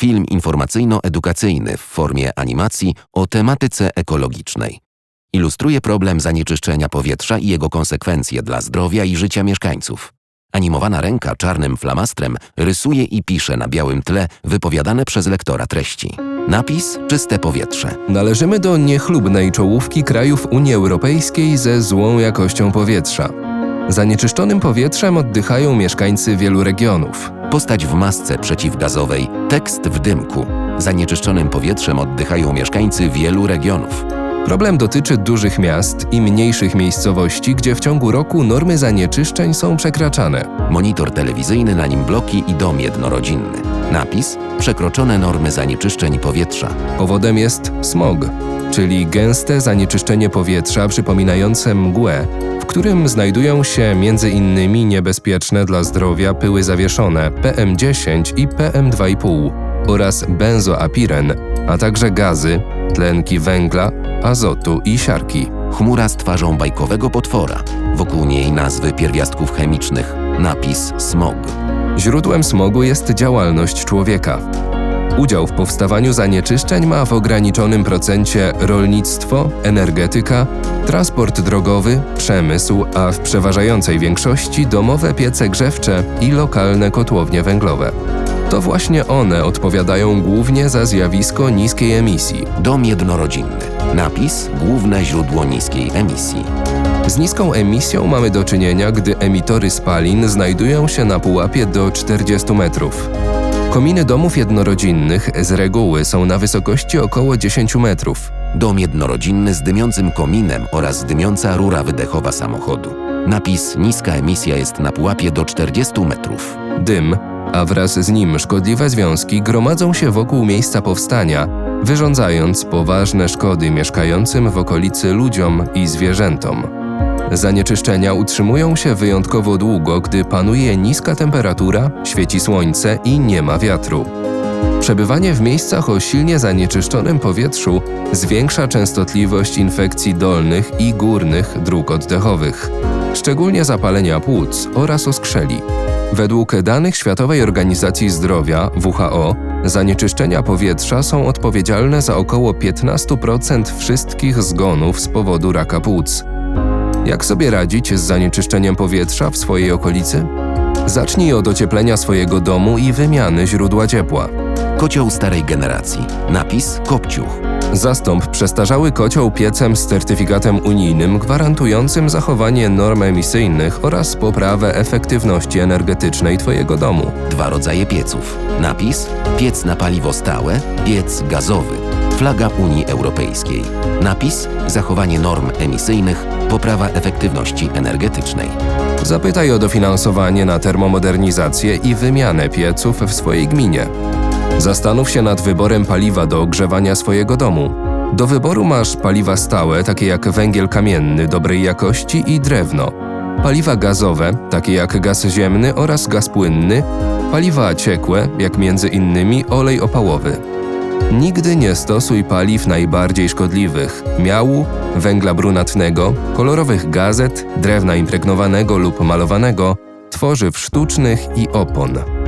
Film informacyjno-edukacyjny w formie animacji o tematyce ekologicznej. Ilustruje problem zanieczyszczenia powietrza i jego konsekwencje dla zdrowia i życia mieszkańców. Animowana ręka czarnym flamastrem rysuje i pisze na białym tle wypowiadane przez lektora treści. Napis Czyste powietrze. Należymy do niechlubnej czołówki krajów Unii Europejskiej ze złą jakością powietrza. Zanieczyszczonym powietrzem oddychają mieszkańcy wielu regionów. Postać w masce przeciwgazowej, tekst w dymku. Zanieczyszczonym powietrzem oddychają mieszkańcy wielu regionów. Problem dotyczy dużych miast i mniejszych miejscowości, gdzie w ciągu roku normy zanieczyszczeń są przekraczane. Monitor telewizyjny, na nim bloki i dom jednorodzinny. Napis Przekroczone normy zanieczyszczeń powietrza. Powodem jest smog, czyli gęste zanieczyszczenie powietrza przypominające mgłę, którym znajdują się m.in. niebezpieczne dla zdrowia pyły zawieszone PM10 i PM2,5 oraz benzoapiren, a także gazy, tlenki węgla, azotu i siarki. Chmura z twarzą bajkowego potwora. Wokół niej nazwy pierwiastków chemicznych. Napis smog. Źródłem smogu jest działalność człowieka. Udział w powstawaniu zanieczyszczeń ma w ograniczonym procencie rolnictwo, energetyka, transport drogowy, przemysł, a w przeważającej większości domowe piece grzewcze i lokalne kotłownie węglowe. To właśnie one odpowiadają głównie za zjawisko niskiej emisji. Dom jednorodzinny. Napis Główne źródło niskiej emisji. Z niską emisją mamy do czynienia, gdy emitory spalin znajdują się na pułapie do 40 metrów. Kominy domów jednorodzinnych z reguły są na wysokości około 10 metrów. Dom jednorodzinny z dymiącym kominem oraz dymiąca rura wydechowa samochodu. Napis Niska emisja jest na pułapie do 40 metrów. Dym, a wraz z nim szkodliwe związki gromadzą się wokół miejsca powstania, wyrządzając poważne szkody mieszkającym w okolicy ludziom i zwierzętom. Zanieczyszczenia utrzymują się wyjątkowo długo, gdy panuje niska temperatura, świeci słońce i nie ma wiatru. Przebywanie w miejscach o silnie zanieczyszczonym powietrzu zwiększa częstotliwość infekcji dolnych i górnych dróg oddechowych, szczególnie zapalenia płuc oraz oskrzeli. Według danych Światowej Organizacji Zdrowia WHO, zanieczyszczenia powietrza są odpowiedzialne za około 15% wszystkich zgonów z powodu raka płuc. Jak sobie radzić z zanieczyszczeniem powietrza w swojej okolicy? Zacznij od ocieplenia swojego domu i wymiany źródła ciepła. Kocioł starej generacji. Napis Kopciuch. Zastąp przestarzały kocioł piecem z certyfikatem unijnym gwarantującym zachowanie norm emisyjnych oraz poprawę efektywności energetycznej Twojego domu. Dwa rodzaje pieców. Napis Piec na paliwo stałe, piec gazowy. Flaga Unii Europejskiej. Napis Zachowanie norm emisyjnych, poprawa efektywności energetycznej. Zapytaj o dofinansowanie na termomodernizację i wymianę pieców w swojej gminie. Zastanów się nad wyborem paliwa do ogrzewania swojego domu. Do wyboru masz paliwa stałe, takie jak węgiel kamienny dobrej jakości i drewno, paliwa gazowe, takie jak gaz ziemny oraz gaz płynny, paliwa ciekłe, jak między innymi olej opałowy. Nigdy nie stosuj paliw najbardziej szkodliwych miału, węgla brunatnego, kolorowych gazet, drewna impregnowanego lub malowanego, tworzyw sztucznych i opon.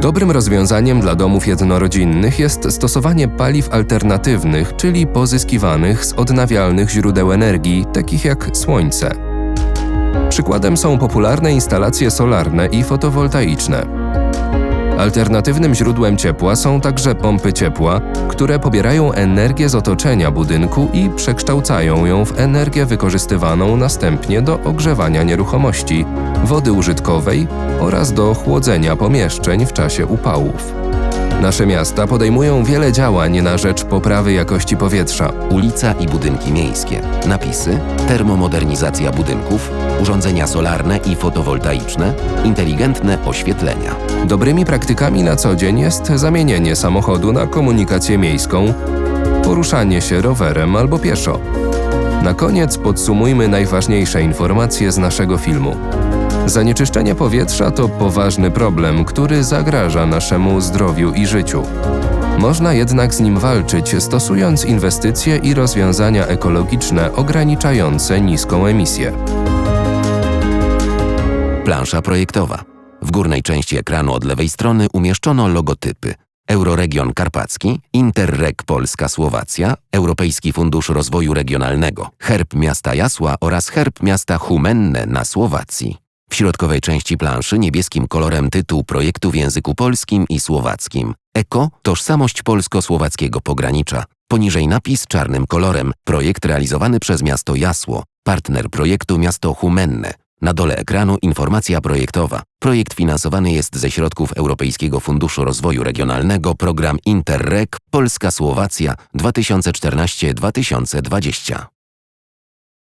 Dobrym rozwiązaniem dla domów jednorodzinnych jest stosowanie paliw alternatywnych, czyli pozyskiwanych z odnawialnych źródeł energii, takich jak słońce. Przykładem są popularne instalacje solarne i fotowoltaiczne. Alternatywnym źródłem ciepła są także pompy ciepła, które pobierają energię z otoczenia budynku i przekształcają ją w energię wykorzystywaną następnie do ogrzewania nieruchomości, wody użytkowej oraz do chłodzenia pomieszczeń w czasie upałów. Nasze miasta podejmują wiele działań na rzecz poprawy jakości powietrza. Ulica i budynki miejskie. Napisy Termomodernizacja budynków, urządzenia solarne i fotowoltaiczne, inteligentne oświetlenia. Dobrymi praktykami na co dzień jest zamienienie samochodu na komunikację miejską, poruszanie się rowerem albo pieszo. Na koniec podsumujmy najważniejsze informacje z naszego filmu. Zanieczyszczenie powietrza to poważny problem, który zagraża naszemu zdrowiu i życiu. Można jednak z nim walczyć, stosując inwestycje i rozwiązania ekologiczne ograniczające niską emisję. Plansza projektowa. W górnej części ekranu od lewej strony umieszczono logotypy Euroregion Karpacki, Interreg Polska-Słowacja, Europejski Fundusz Rozwoju Regionalnego, herb miasta Jasła oraz herb miasta Humenne na Słowacji. W środkowej części planszy niebieskim kolorem tytuł projektu w języku polskim i słowackim. Eko – tożsamość polsko-słowackiego pogranicza. Poniżej napis czarnym kolorem. Projekt realizowany przez miasto Jasło. Partner projektu miasto Humenne. Na dole ekranu informacja projektowa. Projekt finansowany jest ze środków Europejskiego Funduszu Rozwoju Regionalnego program Interreg Polska-Słowacja 2014-2020.